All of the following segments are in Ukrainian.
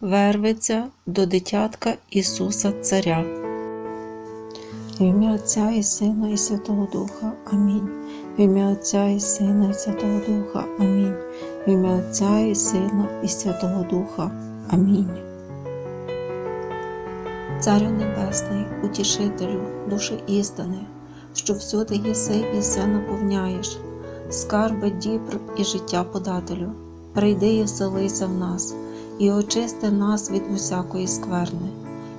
вервиться до дитятка Ісуса Царя. В ім'я Отця і Сина і Святого Духа. Амінь. В ім'я Отця і Сина і Святого Духа. Амінь. В ім'я Отця і Сина і Святого Духа. Амінь. Царю Небесний, утішителю, душі істини, що всюди єси і все наповняєш, скарби дібр і життя подателю, прийди і вселися в нас, і очисти нас від усякої скверни,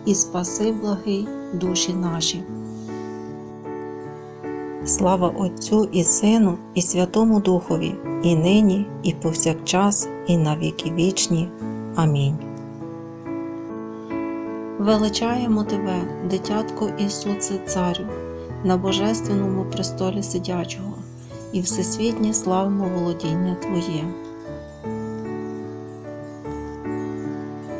і спаси благий душі наші. Слава Отцю і Сину, і Святому Духові, і нині, і повсякчас, і на віки вічні. Амінь. Величаємо Тебе, дитятко Ісусе Царю, на божественному престолі сидячого, і всесвітнє славимо володіння Твоє.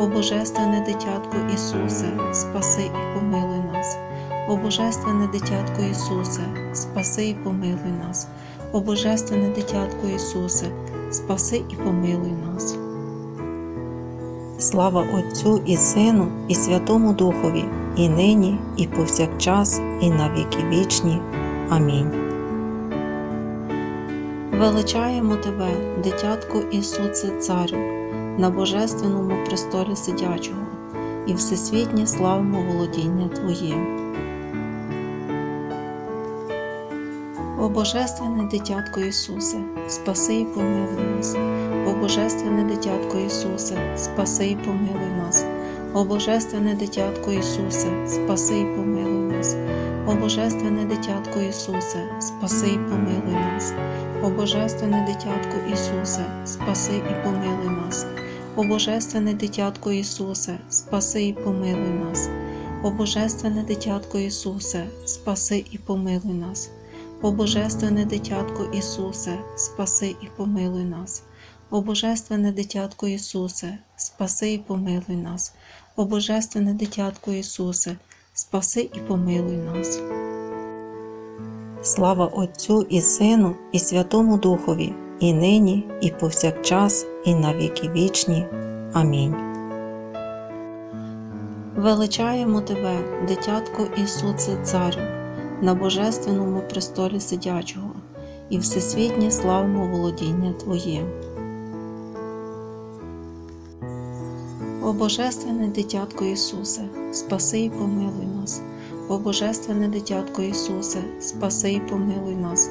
О Божественне дитятко Ісусе, спаси і помилуй нас. О Божественне дитятко Ісусе, спаси і помилуй нас. О Божественне дитятко Ісусе, спаси і помилуй нас. Слава Отцю і Сину, і Святому Духові, і нині, і повсякчас, і на віки вічні. Амінь. Величаємо Тебе, дитятко Ісусе Царю, на божественному престолі сидячого, і всесвітнє славимо володіння Твоє. О Божественне дитятко Ісусе, спаси і помилуй нас. О Божественне дитятко Ісусе, спаси і помилуй нас. О Божественне дитятко Ісусе, спаси і помилуй нас. О Божественне дитятко Ісусе, спаси і помилуй нас. О Божественне дитятко Ісусе, спаси і помилуй нас. О Божественне дитятко Ісусе, спаси і помилуй нас. О Божественне дитятко Ісусе, спаси і помилуй нас. О Божественне дитятко Ісусе, спаси і помилуй нас. О Божественне дитятко Ісусе, спаси і помилуй нас. О Божественне дитятко Ісусе, спаси і помилуй нас. Слава Отцю і Сину, і Святому Духові, і нині, і повсякчас, і на віки вічні. Амінь. Величаємо Тебе, дитятко Ісусе Царю, на божественному престолі сидячого, і всесвітнє славимо володіння Твоє. О Божественне дитятко Ісусе, спаси і помилуй нас. О Божественне дитятко Ісусе, спаси і помилуй нас.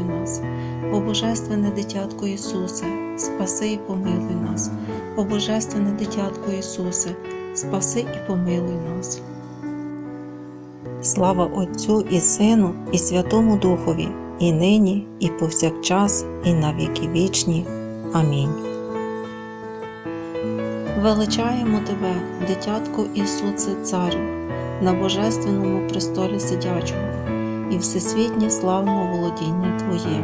О Божественне дитятко Ісусе, спаси і помилуй нас. О Божественне дитятко Ісусе, спаси і помилуй нас. Слава Отцю і Сину, і Святому Духові, і нині, і повсякчас, і на віки вічні. Амінь. Величаємо Тебе, дитятко Ісусе Царю, на божественному престолі сидячого, і всесвітнє славимо володіння Твоє.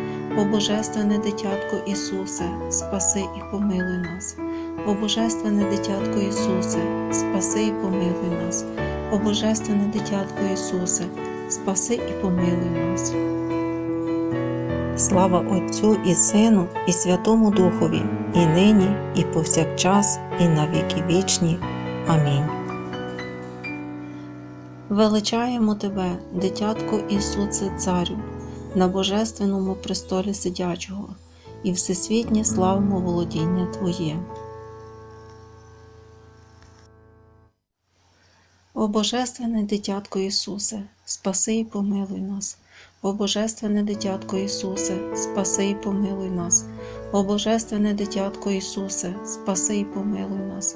О Божественне дитятко Ісусе, спаси і помилуй нас. О Божественне дитятко Ісусе, спаси і помилуй нас. О Божественне дитятко Ісусе, спаси і помилуй нас. Слава Отцю і Сину, і Святому Духові, і нині, і повсякчас, і на віки вічні. Амінь. Величаємо Тебе, дитятко Ісусе Царю, на божественному престолі сидячого, і всесвітнє славимо володіння Твоє. О Божественне дитятко Ісусе, спаси і помилуй нас. О Божественне дитятко Ісусе, спаси і помилуй нас. О Божественне дитятко Ісусе, спаси і помилуй нас.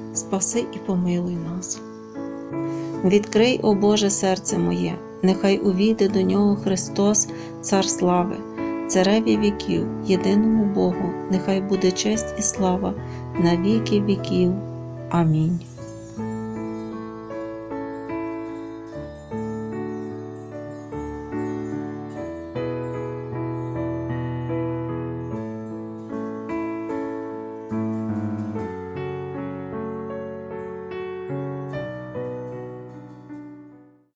спаси і помилуй нас. Відкрий, о Боже, серце моє, нехай увійде до нього Христос, Цар слави, цареві віків, єдиному Богу, нехай буде честь і слава на віки віків. Амінь.